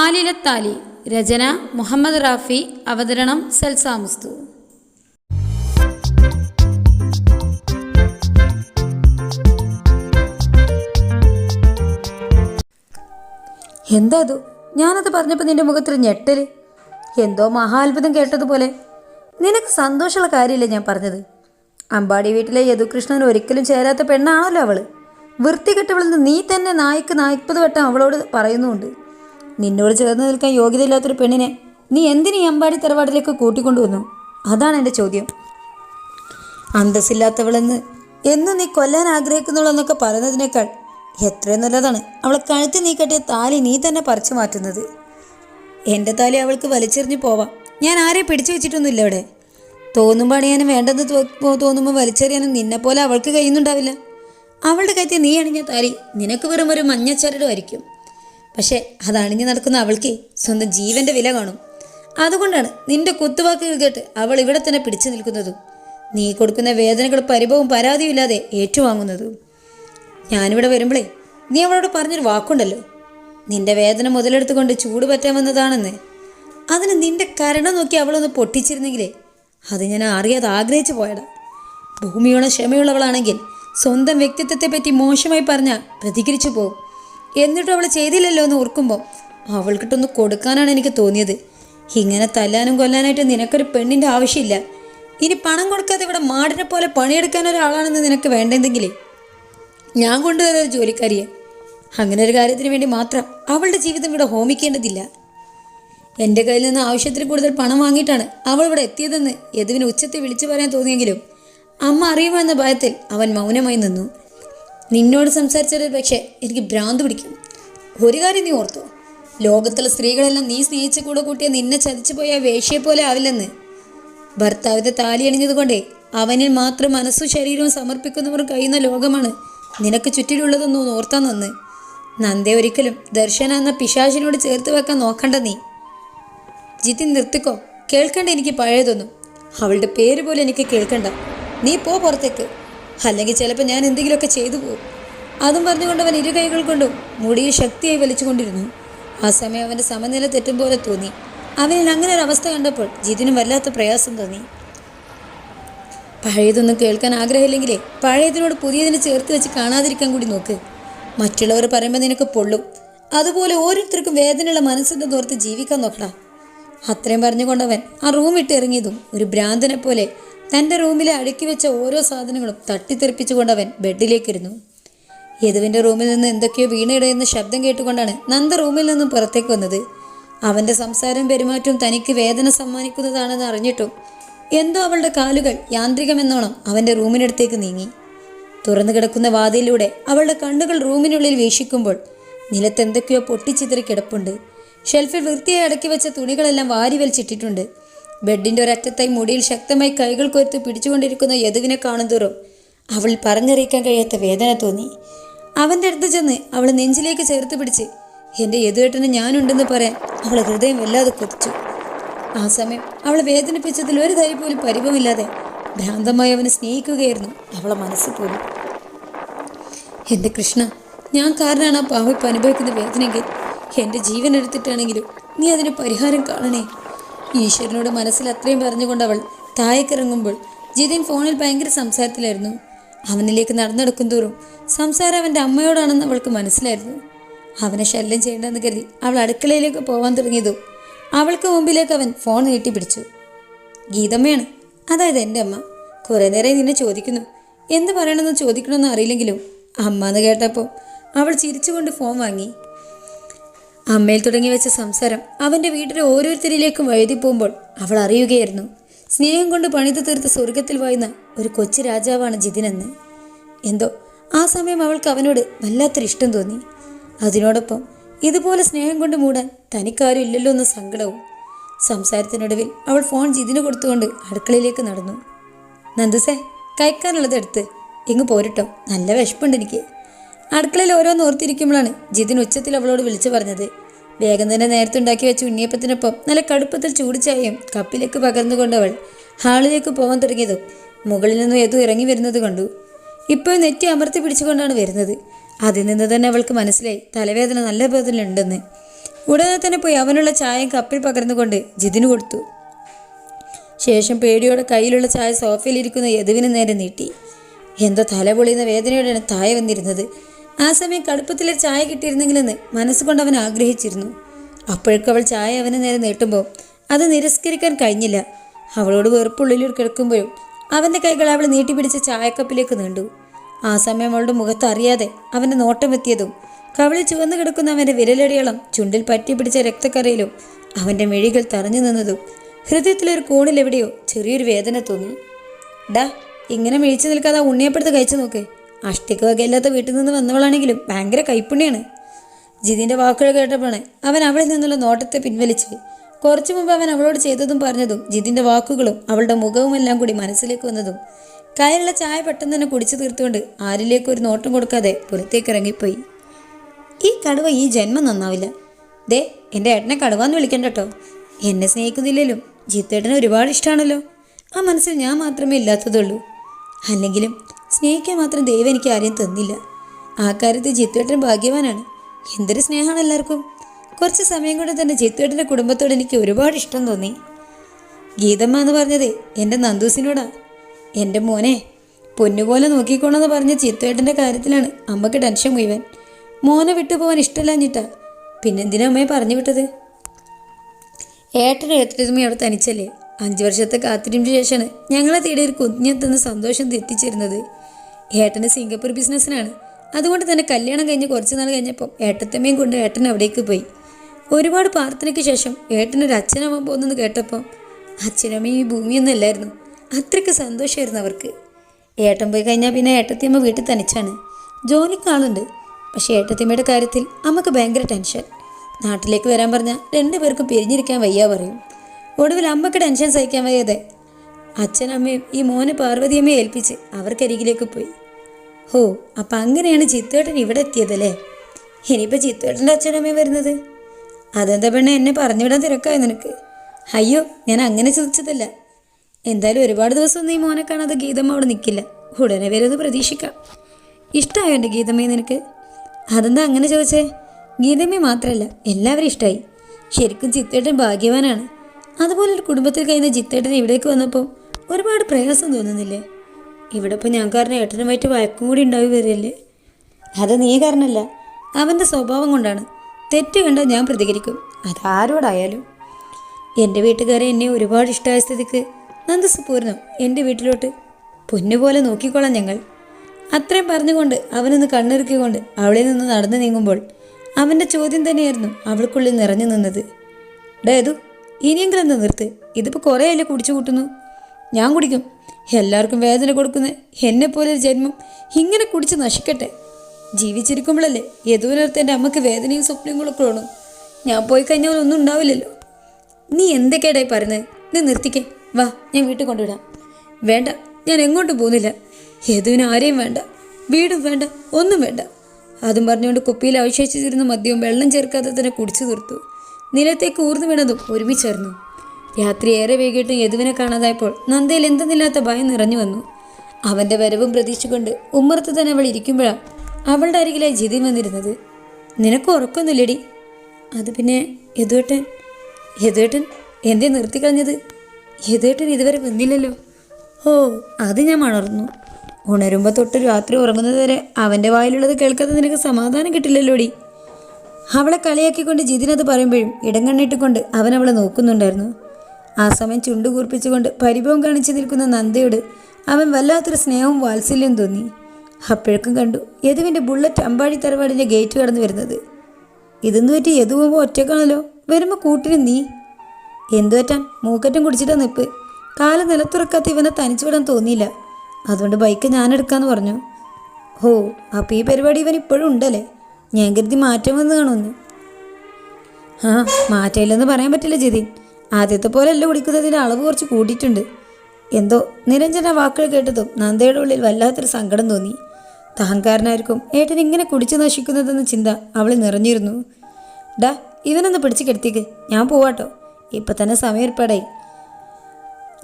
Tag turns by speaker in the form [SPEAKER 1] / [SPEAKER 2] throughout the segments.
[SPEAKER 1] ആലിലത്താലി രചന മുഹമ്മദ് റാഫി അവതരണം സൽസാമുസ്തു എന്താ അത് ഞാനത് പറഞ്ഞപ്പോൾ നിന്റെ മുഖത്തൊരു ഞെട്ടൽ. എന്തോ മഹാത്ഭുതം കേട്ടതുപോലെ. നിനക്ക് സന്തോഷമുള്ള കാര്യമില്ല ഞാൻ പറഞ്ഞത്? അമ്പാടി വീട്ടിലെ യദുകൃഷ്ണൻ ഒരിക്കലും ചേരാത്ത പെണ്ണാണല്ലോ അവൾ. വൃത്തികെട്ടവളെന്ന് നീ തന്നെ നായ്ക്ക് നാൽപ്പത് വട്ടം അവളോട് പറയുന്നുമുണ്ട്. നിന്നോട് ചേർന്ന് നിൽക്കാൻ യോഗ്യതയില്ലാത്തൊരു പെണ്ണിനെ നീ എന്തിനീ അമ്പാടി തറവാടിലേക്ക് കൂട്ടിക്കൊണ്ടുവന്നു? അതാണ് എന്റെ ചോദ്യം. അന്തസ്സില്ലാത്തവളെന്ന് എന്നും നീ കൊല്ലാൻ ആഗ്രഹിക്കുന്നുള്ളെന്നൊക്കെ പറയുന്നതിനേക്കാൾ എത്രയും നല്ലതാണ് അവളെ കഴുത്തി നീ കെട്ടിയ താലി നീ തന്നെ പറിച്ചു മാറ്റുന്നത്. എന്റെ താലി അവൾക്ക് വലിച്ചെറിഞ്ഞു പോവാം. ഞാൻ ആരെയും പിടിച്ചു വെച്ചിട്ടൊന്നുമില്ല ഇവിടെ തോന്നുമ്പോൾ അണിയാനും വേണ്ടെന്ന് തോന്നുമ്പോൾ വലിച്ചെറിയാനും നിന്നെപ്പോലെ അവൾക്ക് കഴിയുന്നുണ്ടാവില്ല അവളുടെ കയ്യത്തിൽ നീ അണിഞ്ഞ താലി നിനക്ക് വെറും ഒരു മഞ്ഞച്ചരടുമായിരിക്കും പക്ഷേ അത് അണിഞ്ഞു നടക്കുന്ന അവൾക്ക് സ്വന്തം ജീവന്റെ വില കാണും. അതുകൊണ്ടാണ് നിന്റെ കുത്തുവാക്കുകൾ കേട്ട് അവൾ ഇവിടെ തന്നെ പിടിച്ചു നിൽക്കുന്നതും. നീ കൊടുക്കുന്ന വേദനകൾ പരിഭവവും പരാതിയും ഇല്ലാതെ ഏറ്റുവാങ്ങുന്നതും. ഞാനിവിടെ വരുമ്പോഴേ നീ അവളോട് പറഞ്ഞൊരു വാക്കുണ്ടല്ലോ. നിന്റെ വേദന മുതലെടുത്തുകൊണ്ട് ചൂട് പറ്റാൻ വന്നതാണെന്ന്. അതിന് നിന്റെ കരണം നോക്കി അവളൊന്ന് പൊട്ടിച്ചിരുന്നെങ്കിലേ അത് ഞാൻ അറിയാതെ ആഗ്രഹിച്ചു പോയടാ ഭൂമിയോളം ക്ഷമയുള്ളവളാണെങ്കിൽ സ്വന്തം വ്യക്തിത്വത്തെ പറ്റി മോശമായി പറഞ്ഞാൽ പ്രതികരിച്ചു പോകും എന്നിട്ടും അവൾ ചെയ്തില്ലല്ലോ എന്ന് ഓർക്കുമ്പോൾ അവൾക്കിട്ടൊന്ന് കൊടുക്കാനാണ് എനിക്ക് തോന്നിയത്. ഇങ്ങനെ തല്ലാനും കൊല്ലാനായിട്ട് നിനക്കൊരു പെണ്ണിന്റെ ആവശ്യമില്ല. ഇനി പണം കൊടുക്കാതെ ഇവിടെ മാടിനെ പോലെ പണിയെടുക്കാൻ ഒരാളാണെന്ന് നിനക്ക് വേണ്ടെന്നെങ്കിലേ ഞാൻ കൊണ്ടുവരുന്ന ജോലിക്കാരിയെ. അങ്ങനെ ഒരു കാര്യത്തിന് വേണ്ടി മാത്രം അവളുടെ ജീവിതം ഇവിടെ ഹോമിക്കേണ്ടതില്ല. എന്റെ കയ്യിൽ നിന്ന് ആവശ്യത്തിൽ കൂടുതൽ പണം വാങ്ങിയിട്ടാണ് അവൾ ഇവിടെ എത്തിയതെന്ന് യദുവിന് ഉച്ചത്തിൽ വിളിച്ചു പറയാൻ തോന്നിയെങ്കിലും അമ്മ അറിയുമെന്ന ഭയത്തിൽ അവൻ മൗനമായി നിന്നു. നിന്നോട് സംസാരിച്ചത് പക്ഷേ എനിക്ക് ഭ്രാന്ത് പിടിക്കും. ഒരു കാര്യം നീ ഓർത്തു. ലോകത്തുള്ള സ്ത്രീകളെല്ലാം നീ സ്നേഹിച്ച കൂടെ കൂട്ടിയ നിന്നെ ചതിച്ചു പോയ വേഷ്യെ പോലെ ആവില്ലെന്ന്. ഭർത്താവിന്റെ താലി അണിഞ്ഞതുകൊണ്ടേ അവനിൽ മാത്രം മനസ്സും ശരീരവും സമർപ്പിക്കുന്നവർ കഴിയുന്ന ലോകമാണ് നിനക്ക് ചുറ്റിലുള്ളതെന്ന് ഓർത്താൻ നന്ന്. നന്ദി ഒരിക്കലും ദർശന എന്ന പിശാചിനോട് ചേർത്ത് വെക്കാൻ നോക്കണ്ട നീ. ജിതിൻ നിർത്തിക്കോ. കേൾക്കണ്ട എനിക്ക് പഴയതൊന്നും. അവളുടെ പേര് പോലും എനിക്ക് കേൾക്കണ്ട. നീ പോ പുറത്തേക്ക്. അല്ലെങ്കിൽ ചിലപ്പോൾ ഞാൻ എന്തെങ്കിലുമൊക്കെ ചെയ്തു പോകും. അതും പറഞ്ഞുകൊണ്ട് അവൻ ഇരു കൈകൾ കൊണ്ടും മുടിയെ ശക്തിയായി വലിച്ചുകൊണ്ടിരുന്നു. ആ സമയം അവന്റെ സമനില തെറ്റും പോലെ തോന്നി. അവനിൽ അങ്ങനെ ഒരു അവസ്ഥ കണ്ടപ്പോൾ ജിതിനും വല്ലാത്ത പ്രയാസം തോന്നി. പഴയതൊന്നും കേൾക്കാൻ ആഗ്രഹമില്ലെങ്കിലേ പഴയതിനോട് പുതിയതിനെ ചേർത്ത് വെച്ച് കാണാതിരിക്കാൻ കൂടി നോക്ക്. മറ്റുള്ളവർ പറയുമ്പോൾ നിനക്ക് പൊള്ളും. അതുപോലെ ഓരോരുത്തർക്കും വേദനയുള്ള മനസ്സിന്റെ തോർത്ത് ജീവിക്കാൻ നോക്കണം അത്രയും പറഞ്ഞുകൊണ്ടവൻ ആ റൂം വിട്ട് ഇറങ്ങിയതും ഒരു ഭ്രാന്തനെ പോലെ തന്റെ റൂമിലെ അടുക്കി വെച്ച ഓരോ സാധനങ്ങളും തട്ടിത്തെറിപ്പിച്ചുകൊണ്ടവൻ ബെഡിലേക്കിരുന്നു. യദുവിന്റെ റൂമിൽ നിന്ന് എന്തൊക്കെയോ വീണയിടയുന്ന ശബ്ദം കേട്ടുകൊണ്ടാണ് നന്ദ റൂമിൽ നിന്നും പുറത്തേക്ക് വന്നത്. അവന്റെ സംസാരം പെരുമാറ്റവും തനിക്ക് വേദന സമ്മാനിക്കുന്നതാണെന്ന് അറിഞ്ഞിട്ടും എന്തോ അവളുടെ കാലുകൾ യാന്ത്രികമെന്നോണം അവന്റെ റൂമിനടുത്തേക്ക് നീങ്ങി. തുറന്നു കിടക്കുന്ന വാതിലിലൂടെ അവളുടെ കണ്ണുകൾ റൂമിനുള്ളിൽ വീക്ഷിക്കുമ്പോൾ നിലത്ത് എന്തൊക്കെയോ പൊട്ടിച്ചിതറി കിടപ്പുണ്ട്. ഷെൽഫിൽ വൃത്തിയായി അടക്കി വെച്ച തുണികളെല്ലാം വാരി വലിച്ചിട്ടിട്ടുണ്ട്. ബെഡിന്റെ ഒരറ്റത്തായി മുടിയിൽ ശക്തമായി കൈകൾ കൊരുത്ത് പിടിച്ചുകൊണ്ടിരിക്കുന്ന യദുവിനെ കാണുന്തോറും അവൾ പറഞ്ഞറിയിക്കാൻ കഴിയാത്ത വേദന തോന്നി. അവന്റെ അടുത്ത് ചെന്ന് അവൾ നെഞ്ചിലേക്ക് ചേർത്ത് പിടിച്ച് എന്റെ യദുവേട്ടന് ഞാനുണ്ടെന്ന് പറയാൻ അവളെ ഹൃദയം വല്ലാതെ കൊതിച്ചു. ആ സമയം അവളെ വേദനിപ്പിച്ചതിൽ ഒരു തരി പോലും പരിഭവമില്ലാതെ ഭ്രാന്തമായി അവനെ സ്നേഹിക്കുകയായിരുന്നു അവളെ മനസ്സ് പോലും. എന്റെ കൃഷ്ണ ഞാൻ കാരണമാണ് ആ പാവിപ്പ് അനുഭവിക്കുന്ന വേദനയെങ്കിൽ എന്റെ ജീവൻ എടുത്തിട്ടാണെങ്കിലും നീ അതിന് പരിഹാരം കാണണേ. ഈശ്വരനോട് മനസ്സിൽ അത്രയും പറഞ്ഞുകൊണ്ട് അവൾ താഴേക്കിറങ്ങുമ്പോൾ ജിതിൻ ഫോണിൽ ഭയങ്കര സംസാരത്തിലായിരുന്നു. അവനിലേക്ക് നടന്നെടുക്കും തോറും സംസാരം അവന്റെ അമ്മയോടാണെന്ന് അവൾക്ക് മനസ്സിലായിരുന്നു. അവനെ ശല്യം ചെയ്യേണ്ടെന്ന് കരുതി അവൾ അടുക്കളയിലേക്ക് പോകാൻ തുടങ്ങിയതും അവൾക്ക് മുമ്പിലേക്ക് അവൻ ഫോൺ നീട്ടിപ്പിടിച്ചു. ഗീതമ്മയാണ്. അതായത് എന്റെ അമ്മ. കുറേ നേരം നിന്നെ ചോദിക്കുന്നു. എന്ത് പറയണമെന്ന് ചോദിക്കണമെന്ന് അറിയില്ലെങ്കിലും അമ്മ എന്ന് കേട്ടപ്പോൾ അവൾ ചിരിച്ചുകൊണ്ട് ഫോൺ വാങ്ങി. അമ്മയിൽ തുടങ്ങി വെച്ച സംസാരം അവന്റെ വീട്ടിലെ ഓരോരുത്തരിലേക്കും വഴുതി പോകുമ്പോൾ അവൾ അറിയുകയായിരുന്നു. സ്നേഹം കൊണ്ട് പണിതു തീർത്ത സ്വർഗത്തിൽ വായുന്ന ഒരു കൊച്ചു രാജാവാണ് ജിതിനെന്ന്. എന്തോ ആ സമയം അവൾക്ക് അവനോട് വല്ലാത്തൊരു ഇഷ്ടം തോന്നി. അതിനോടൊപ്പം ഇതുപോലെ സ്നേഹം കൊണ്ട് മൂടാൻ തനിക്കാരും ഇല്ലല്ലോ എന്ന സങ്കടവും. സംസാരത്തിനൊടുവിൽ അവൾ ഫോൺ ജിതിന് കൊടുത്തുകൊണ്ട് അടുക്കളയിലേക്ക് നടന്നു. നന്ദസേ കഴിക്കാനുള്ളത് എടുത്ത് ഇങ്ങ് പോരട്ടോ. നല്ല വിശപ്പുണ്ട് എനിക്ക്. അടുക്കളയിൽ ഓരോന്ന് ഓർത്തിരിക്കുമ്പോഴാണ് ജിതിൻ ഉച്ചത്തിൽ അവളോട് വിളിച്ചു പറഞ്ഞത്. വേഗം തന്നെ നേരത്തെ ഉണ്ടാക്കി വെച്ച ഉണ്ണിയപ്പത്തിനൊപ്പം നല്ല കടുപ്പത്തിൽ ചൂട് ചായയും കപ്പിലേക്ക് പകർന്നുകൊണ്ടവൾ ഹാളിലേക്ക് പോകാൻ തുടങ്ങിയതും മുകളിൽ നിന്നും ഏതോ ഇറങ്ങി വരുന്നത് കണ്ടു. ഇപ്പോൾ നെറ്റി അമർത്തി പിടിച്ചുകൊണ്ടാണ് വരുന്നത്. അതിൽ നിന്ന് തന്നെ അവൾക്ക് മനസ്സിലായി തലവേദന നല്ല ഉണ്ടെന്ന് ഉടനെ തന്നെ പോയി അവനുള്ള ചായയും കപ്പിൽ പകർന്നുകൊണ്ട് ജിതിന് കൊടുത്തു. ശേഷം പേടിയോടെ കയ്യിലുള്ള ചായ സോഫയിലിരിക്കുന്ന യദുവിന് നേരെ നീട്ടി. എന്തോ തല പൊളിയുന്ന വേദനയോടെയാണ് താഴെ വന്നിരുന്നത്. ആ സമയം കടുപ്പത്തിലെ ചായ കിട്ടിയിരുന്നെങ്കിലെന്ന് മനസ്സുകൊണ്ട് അവൻ ആഗ്രഹിച്ചിരുന്നു. അപ്പോഴേക്കും അവൾ ചായ അവന് നേരെ നീട്ടുമ്പോൾ അത് നിരസ്കരിക്കാൻ കഴിഞ്ഞില്ല. അവളോട് വെറുപ്പുള്ളിൽ കിടക്കുമ്പോഴും അവന്റെ കൈകൾ അവൾ നീട്ടിപ്പിടിച്ച ചായക്കപ്പിലേക്ക് നീണ്ടു. ആ സമയം അവളുടെ മുഖത്ത് അറിയാതെ അവന്റെ നോട്ടമെത്തിയതും കവിളിൽ ചുവന്നു കിടക്കുന്ന അവന്റെ വിരലടിയോളം ചുണ്ടിൽ പറ്റിപ്പിടിച്ച രക്തക്കരയിലും അവന്റെ മെഴികൾ തറഞ്ഞു നിന്നതും ഹൃദയത്തിലൊരു കോണിലെവിടെയോ ചെറിയൊരു വേദന തോന്നി. ഡാ ഇങ്ങനെ മിഴിച്ചു നിൽക്കാതെ ഉണ്ണിയപ്പെടുത്ത് കഴിച്ചു നോക്ക്. അഷ്ടിക്ക് വകയില്ലാത്ത വീട്ടിൽ നിന്ന് വന്നവളാണെങ്കിലും ഭയങ്കര കൈപ്പുണ്യാണ്. ജിതിന്റെ വാക്കുകൾ കേട്ടപ്പോഴാണ് അവൻ അവളിൽ നിന്നുള്ള നോട്ടത്തെ പിൻവലിച്ച് കുറച്ചു മുമ്പ് അവൻ അവളോട് ചെയ്തതും പറഞ്ഞതും ജിതിന്റെ വാക്കുകളും അവളുടെ മുഖവും എല്ലാം കൂടി മനസ്സിലേക്ക് വന്നതും കയ്യിലുള്ള ചായ പെട്ടെന്ന് തന്നെ കുടിച്ചു തീർത്തുകൊണ്ട് ആരിലേക്ക് ഒരു നോട്ടം കൊടുക്കാതെ പുറത്തേക്ക് ഇറങ്ങിപ്പോയി. ഈ കടുവ ഈ ജന്മം നന്നാവില്ല. ദേ എന്റെ ഏട്ടനെ കടുവാന്ന് വിളിക്കണ്ട കേട്ടോ. എന്നെ സ്നേഹിക്കുന്നില്ലല്ലോ. ജിത്തേട്ടനെ ഒരുപാട് ഇഷ്ടമാണല്ലോ ആ മനസ്സിൽ ഞാൻ മാത്രമേ ഇല്ലാത്തതുള്ളൂ. അല്ലെങ്കിലും സ്നേഹിക്കാൻ മാത്രം ദൈവം എനിക്ക് ആരെയും തന്നില്ല. ആ കാര്യത്തിൽ ജിത്തുവേട്ടൻ ഭാഗ്യവാനാണ്. എന്തൊരു സ്നേഹമാണ് എല്ലാവർക്കും. കുറച്ച് സമയം കൊണ്ട് തന്നെ ജിത്തുവേട്ടന്റെ കുടുംബത്തോട് എനിക്ക് ഒരുപാട് ഇഷ്ടം തോന്നി. ഗീതമ്മ എന്ന് പറഞ്ഞത് എന്റെ നന്ദൂസിനോടാ. എന്റെ മോനെ പൊന്നുപോലെ നോക്കിക്കോണമെന്ന് പറഞ്ഞ ചിത്തുവേട്ടന്റെ കാര്യത്തിലാണ് അമ്മയ്ക്ക് ടെൻഷൻ മുഴുവൻ. മോനെ വിട്ടു പോകാൻ ഇഷ്ടമില്ലാഞ്ഞിട്ടാ. പിന്നെന്തിനാ അമ്മയെ പറഞ്ഞു വിട്ടത്? ഏട്ടൻ ഏട്ടനും അവിടെ തനിച്ചല്ലേ. അഞ്ച് വർഷത്തെ കാത്തിരിപ്പിന് ശേഷമാണ് ഞങ്ങളെ തേടി ഒരു കുഞ്ഞെത്തുന്ന സന്തോഷം എത്തിച്ചേരുന്നത് ഏട്ടന് സിംഗപ്പൂർ ബിസിനസ്സിനാണ്. അതുകൊണ്ട് തന്നെ കല്യാണം കഴിഞ്ഞ് കുറച്ച് നാൾ കഴിഞ്ഞപ്പോൾ ഏട്ടത്തമ്മയും കൊണ്ട് ഏട്ടൻ അവിടേക്ക് പോയി. ഒരുപാട് പ്രാർത്ഥനയ്ക്ക് ശേഷം ഏട്ടനൊരു അച്ഛനമ്മ പോകുന്നെന്ന് കേട്ടപ്പോൾ അച്ഛനമ്മയും ഈ ഭൂമിയൊന്നും അല്ലായിരുന്നു. അത്രയ്ക്ക് സന്തോഷമായിരുന്നു അവർക്ക്. ഏട്ടൻ പോയി കഴിഞ്ഞാൽ പിന്നെ ഏട്ടത്തിയമ്മ വീട്ടിൽ തനിച്ചാണ്. ജോലിക്ക് ആളുണ്ട്. പക്ഷേ ഏട്ടത്തിയമ്മയുടെ കാര്യത്തിൽ അമ്മയ്ക്ക് ഭയങ്കര ടെൻഷൻ. നാട്ടിലേക്ക് വരാൻ പറഞ്ഞാൽ രണ്ടുപേർക്കും പിരിഞ്ഞിരിക്കാൻ വയ്യ പറയും. ഒടുവിൽ അമ്മയ്ക്ക് ടെൻഷൻ സഹിക്കാൻ വയ്യാതെ അച്ഛനമ്മയും ഈ മോനെ പാർവതിയമ്മയെ ഏൽപ്പിച്ച് അവർക്കരികിലേക്ക് പോയി. ഹോ അപ്പം അങ്ങനെയാണ് ചിത്തേട്ടൻ ഇവിടെ എത്തിയതല്ലേ? ഇനിയിപ്പോൾ ചിത്തേട്ടന്റെ അച്ഛനമ്മയും വരുന്നത്? അതെന്താ പെണ്ണെ എന്നെ പറഞ്ഞുവിടാൻ തിരക്കായി നിനക്ക്? അയ്യോ ഞാൻ അങ്ങനെ ചിന്തിച്ചതല്ല. എന്തായാലും ഒരുപാട് ദിവസം നീ മോനെ കാണാതെ ഗീതമ്മ അവിടെ നിൽക്കില്ല ഉടനെ വരുന്നത് പ്രതീക്ഷിക്കാം. ഇഷ്ടമായോ എന്റെ ഗീതമ്മയെ നിനക്ക്? അതെന്താ അങ്ങനെ ചോദിച്ചേ? ഗീതമ്മയെ മാത്രമല്ല എല്ലാവരും ഇഷ്ടമായി ശരിക്കും ചിത്തേട്ടൻ ഭാഗ്യവാനാണ്. അതുപോലെ ഒരു കുടുംബത്തിൽ കഴിയുന്ന ചിത്തേട്ടൻ ഇവിടേക്ക് വന്നപ്പോൾ ഒരുപാട് പ്രയാസം തോന്നുന്നില്ലേ? ഇവിടെ ഇപ്പോൾ ഞാൻ കാരണം ഏട്ടനുമായിട്ട് വഴക്കും കൂടി ഉണ്ടായി വരില്ലേ അത് നീ കാരണമല്ല അവന്റെ സ്വഭാവം കൊണ്ടാണ്. തെറ്റ് കണ്ടാൽ ഞാൻ പ്രതികരിക്കും. അതാരോടായാലും. എന്റെ വീട്ടുകാരെ എന്നെ ഒരുപാട് ഇഷ്ടമായ സ്ഥിതിക്ക് നന്ദസ് പോരുന്നു എന്റെ വീട്ടിലോട്ട് പൊന്നുപോലെ നോക്കിക്കോളാം ഞങ്ങൾ. അത്രയും പറഞ്ഞുകൊണ്ട് അവനൊന്ന് കണ്ണിറുക്കിക്കൊണ്ട് അവളിൽ നിന്ന് നടന്നു നീങ്ങുമ്പോൾ അവന്റെ ചോദ്യം തന്നെയായിരുന്നു അവൾക്കുള്ളിൽ നിറഞ്ഞു നിന്നത്. ഡേതു ഇനിയെങ്കിലും നിർത്ത്? ഇതിപ്പോൾ കുറേ അല്ലേ കുടിച്ചു കൂട്ടുന്നു? ഞാൻ കുടിക്കും. എല്ലാവർക്കും വേദന കൊടുക്കുന്ന എന്നെ പോലൊരു ജന്മം ഇങ്ങനെ കുടിച്ച് നശിക്കട്ടെ. ജീവിച്ചിരിക്കുമ്പോഴല്ലേ യദുവിനടുത്ത് എന്റെ അമ്മയ്ക്ക് വേദനയും സ്വപ്നങ്ങളൊക്കെ ഉള്ളൂ. ഞാൻ പോയി കഴിഞ്ഞാൽ ഒന്നും ഉണ്ടാവില്ലല്ലോ. നീ എന്തൊക്കെയാടായി പറയുന്നത്? നീ നിർത്തിക്കേ. വാ ഞാൻ വീട്ടിൽ കൊണ്ടുവിടാം. വേണ്ട ഞാൻ എങ്ങോട്ടും പോകുന്നില്ല. യദുവിന് ആരെയും വേണ്ട വീടും വേണ്ട ഒന്നും വേണ്ട. അതും പറഞ്ഞുകൊണ്ട് കുപ്പിയിൽ അവശേഷിച്ചിരുന്ന മദ്യവും വെള്ളം ചേർക്കാതെ തന്നെ കുടിച്ചു തീർത്തു നിലത്തേക്ക് ഊർന്നു വീണതും ഒരുമിച്ചേർന്നു രാത്രി ഏറെ വൈകിട്ടും യദുവിനെ കാണാതായപ്പോൾ നന്ദയിൽ എന്തെന്നില്ലാത്ത ഭയം നിറഞ്ഞു വന്നു. അവന്റെ വരവും പ്രതീക്ഷിച്ചുകൊണ്ട് ഉമ്മറത്ത് തന്നെ അവൾ ഇരിക്കുമ്പോഴാണ് അവളുടെ അരികിലായി ജിതിൻ വന്നിരുന്നത്. നിനക്ക് ഉറക്കൊന്നുമില്ലടി. അത് പിന്നെ യദുവേട്ടൻ യദുവേട്ടൻ എന്തേ നിർത്തിക്കളഞ്ഞത് യദുവേട്ടൻ ഇതുവരെ വന്നില്ലല്ലോ. ഓ അത് ഞാൻ മണർന്നു. ഉണരുമ്പോൾ തൊട്ട് രാത്രി ഉറങ്ങുന്നത് വരെ അവന്റെ വായിലുള്ളത് കേൾക്കാതെ നിനക്ക് സമാധാനം കിട്ടില്ലല്ലോടി. അവളെ കളിയാക്കിക്കൊണ്ട് ജിതിനത് പറയുമ്പോഴും ഇടം കണ്ണിട്ടുകൊണ്ട് അവൻ അവളെ നോക്കുന്നുണ്ടായിരുന്നു. ആ സമയം ചുണ്ടു കൂർപ്പിച്ചുകൊണ്ട് പരിഭവം കാണിച്ചു നിൽക്കുന്ന നന്ദയോട് അവൻ വല്ലാത്തൊരു സ്നേഹവും വാത്സല്യവും തോന്നി. അപ്പോഴേക്കും കണ്ടു യദുവിന്റെ ബുള്ളറ്റ് അമ്പാടി തറവാടിന്റെ ഗേറ്റ് കടന്നു വരുന്നത്. ഇതെന്ന് പറ്റി? യദു പോകുമ്പോൾ ഒറ്റക്കാണല്ലോ വരുമ്പോൾ കൂട്ടിന് നീ. എന്തു പറ്റാൻ മൂക്കറ്റം കുടിച്ചിട്ടാ നിപ്പ്. കാൽ നിലത്തുറക്കാത്ത ഇവനെ തനിച്ചു വിടാൻ തോന്നിയില്ല. അതുകൊണ്ട് ബൈക്ക് ഞാൻ എടുക്കാന്ന് പറഞ്ഞു. ഹോ അപ്പോൾ ഈ പരിപാടി ഇവൻ ഇപ്പോഴും ഉണ്ടല്ലേ? ഞാൻ കരുതി മാറ്റം വന്ന് കാണുമെന്ന്. ആ മാറ്റമില്ലെന്ന് പറയാൻ പറ്റില്ല ജിതിൻ. ആദ്യത്തെ പോലെ അല്ല കുടിക്കുന്നതിന് അളവ് കുറച്ച് കൂട്ടിയിട്ടുണ്ട് എന്തോ നിരഞ്ജന വാക്കുകൾ കേട്ടതും നന്ദയുടെ ഉള്ളിൽ വല്ലാത്തൊരു സങ്കടം തോന്നി. തഹങ്കാരനായിരിക്കും ഏട്ടൻ ഇങ്ങനെ കുടിച്ചു നശിക്കുന്നതെന്ന ചിന്ത അവൾ നിറഞ്ഞിരുന്നു. ഡാ ഇവനൊന്ന് പിടിച്ചു കെടുത്തിക്ക്. ഞാൻ പോവാട്ടോ. ഇപ്പം തന്നെ സമയം ഏർപ്പാടായി.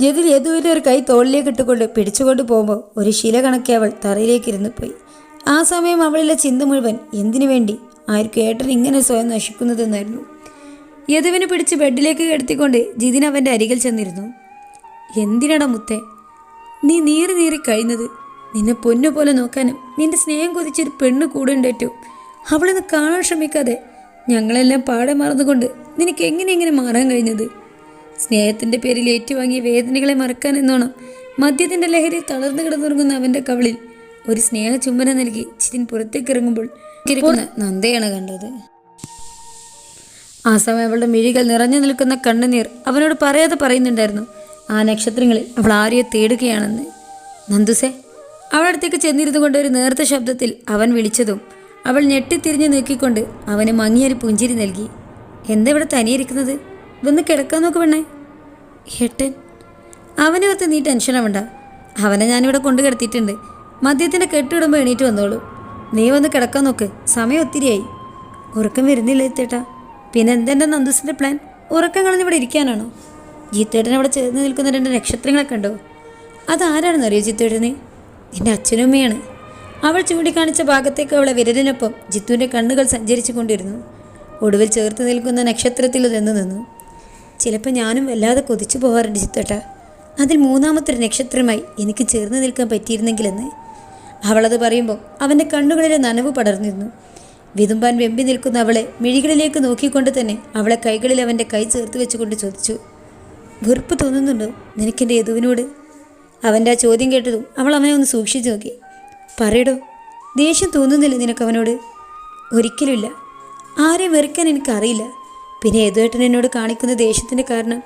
[SPEAKER 1] ജതിൽ യദുവിന്റെ ഒരു കൈ തോളിലേക്ക് ഇട്ടുകൊണ്ട് പിടിച്ചുകൊണ്ട് പോകുമ്പോൾ ഒരു ശില കണക്കെ അവൾ തറയിലേക്ക് ഇരുന്ന് പോയി. ആ സമയം അവളിലെ ചിന്ത മുഴുവൻ എന്തിനു വേണ്ടി? ആർക്കും ഏട്ടൻ ഇങ്ങനെ സ്വയം നശിക്കുന്നതെന്നായിരുന്നു. യദുവിനെ പിടിച്ച് ബെഡിലേക്ക് കിടത്തിക്കൊണ്ട് ജിതിൻ അവന്റെ അരികിൽ ചെന്നിരുന്നു. എന്തിനാടാ മുത്തേ? നീ നീറി നീറി കഴിഞ്ഞത് നിന്നെ പൊന്നു പോലെ നോക്കാനും നിന്റെ സ്നേഹം കൊതിച്ചൊരു പെണ്ണ് കൂടെ അവളെന്ന് കാണാൻ ശ്രമിക്കാതെ ഞങ്ങളെല്ലാം പാടെ മറന്നുകൊണ്ട് നിനക്ക് എങ്ങനെ എങ്ങനെ മാറാൻ കഴിഞ്ഞത്? സ്നേഹത്തിന്റെ പേരിൽ ഏറ്റുവാങ്ങിയ വേദനകളെ മറക്കാൻ എന്നോണം മദ്യത്തിന്റെ ലഹരി തളർന്നു കിടന്നുറങ്ങുന്ന അവന്റെ കവളിൽ ഒരു സ്നേഹ ചുംബനം നൽകി ചിതിൻ പുറത്തേക്ക് ഇറങ്ങുമ്പോൾ ഇരിക്കുന്ന നന്ദയാണ് കണ്ടത്. ആ സമയം അവളുടെ മിഴികൾ നിറഞ്ഞു നിൽക്കുന്ന കണ്ണുനീർ അവനോട് പറയാതെ പറയുന്നുണ്ടായിരുന്നു ആ നക്ഷത്രങ്ങളിൽ അവൾ ആരെയെ തേടുകയാണെന്ന്. നന്ദുസേ. അവളടുത്തേക്ക് ചെന്നിരുന്നു കൊണ്ട് ഒരു നേർത്ത ശബ്ദത്തിൽ അവൻ വിളിച്ചതും അവൾ ഞെട്ടിത്തിരിഞ്ഞു നോക്കിക്കൊണ്ട് അവന് മങ്ങിയൊരു പുഞ്ചിരി നൽകി. എന്താ ഇവിടെ തനിയിരിക്കുന്നത്? വന്ന് കിടക്കാൻ നോക്ക് പെണ്ണേ. ഹെട്ടൻ അവനെ ഓർത്ത് നീ ടെൻഷൻ ആവണ്ട. അവനെ ഞാനിവിടെ കൊണ്ടു കിടത്തിയിട്ടുണ്ട്. മദ്യത്തിന്റെ കെട്ടിടുമ്പോൾ എണീറ്റ് വന്നോളൂ. നീ വന്ന് കിടക്കാൻ നോക്ക്. സമയം ഒത്തിരിയായി. ഉറക്കം വരുന്നില്ല ചേട്ടാ പിന്നെ എന്തെന്റെ നന്ദസിന്റെ പ്ലാൻ ഉറക്കം കളഞ്ഞിവിടെ ഇരിക്കാനാണോ? ജീത്തേട്ടൻ അവിടെ ചേർന്ന് നിൽക്കുന്ന രണ്ട് നക്ഷത്രങ്ങളൊക്കെ ഉണ്ടോ അതാരാണെന്ന് അറിയോ ജിത്തേട്ടനെ? എന്റെ അച്ഛനും അമ്മയാണ് അവൾ ചൂണ്ടിക്കാണിച്ച ഭാഗത്തേക്ക് അവളെ വിരലിനൊപ്പം ജിത്തുവിന്റെ കണ്ണുകൾ സഞ്ചരിച്ചു കൊണ്ടിരുന്നു. ഒടുവിൽ ചേർത്ത് നിൽക്കുന്ന നക്ഷത്രത്തിൽ നിന്ന് നിന്നു. ചിലപ്പോൾ ഞാനും വല്ലാതെ കൊതിച്ചു പോകാറുണ്ട് ജിത്തേട്ട. അതിൽ മൂന്നാമത്തെ ഒരു നക്ഷത്രമായി എനിക്ക് ചേർന്ന് നിൽക്കാൻ പറ്റിയിരുന്നെങ്കിലെന്ന്. അവളത് പറയുമ്പോൾ അവന്റെ കണ്ണുകളിലെ നനവ് പടർന്നിരുന്നു. വിതുമ്പാൻ വെമ്പി നിൽക്കുന്ന അവളെ മിഴികളിലേക്ക് നോക്കിക്കൊണ്ട് തന്നെ അവളെ കൈകളിൽ അവന്റെ കൈ ചേർത്ത് വെച്ചുകൊണ്ട് ചോദിച്ചു വെറുപ്പ് തോന്നുന്നുണ്ടോ നിനക്കെന്റെ യദുവിനോട്? അവന്റെ ആ ചോദ്യം കേട്ടതും അവൾ അവനെ ഒന്ന് സൂക്ഷിച്ചു നോക്കി. പറയടോ ദേഷ്യം തോന്നുന്നില്ല നിനക്ക് അവനോട്? ഒരിക്കലുമില്ല. ആരെയും വെറുക്കാൻ എനിക്കറിയില്ല. പിന്നെ യദുവേട്ടൻ എന്നോട് കാണിക്കുന്ന ദേഷ്യത്തിന്റെ കാരണം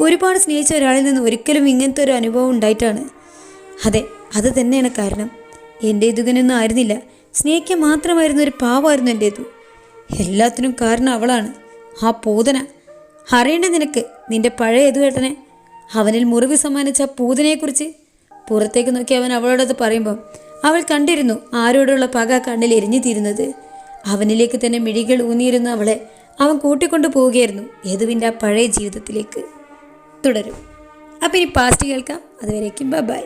[SPEAKER 1] ഒരുപാട് സ്നേഹിച്ച ഒരാളിൽ നിന്ന് ഒരിക്കലും ഇങ്ങനത്തെ ഒരു അനുഭവം ഉണ്ടായിട്ടാണ്. അതെ അത് തന്നെയാണ് കാരണം. എന്റെ ഇതുകനൊന്നും ആയിരുന്നില്ല. സ്നേഹിക്കാൻ മാത്രമായിരുന്ന ഒരു പാവമായിരുന്നു എന്റേത് എല്ലാത്തിനും കാരണം അവളാണ്. ആ പൂതന. അറിയണ്ടേ നിനക്ക് നിന്റെ പഴയ യദുവേട്ടനെ അവനിൽ മുറിവ് സമ്മാനിച്ച ആ പൂതനെക്കുറിച്ച്. പുറത്തേക്ക് നോക്കി അവൻ അവളോടത് പറയുമ്പോൾ അവൾ കണ്ടിരുന്നു ആരോടുള്ള പക കണ്ണിൽ എരിഞ്ഞു തീരുന്നത്. അവനിലേക്ക് തന്നെ മിഴികൾ ഊന്നിയിരുന്ന അവളെ അവൻ കൂട്ടിക്കൊണ്ടു പോവുകയായിരുന്നു. യദുവിന്റെ ആ പഴയ ജീവിതത്തിലേക്ക്. തുടരും. അപ്പം ഇനി പാസ്റ്റ് കേൾക്കാം. അതുവരേക്കും ബൈ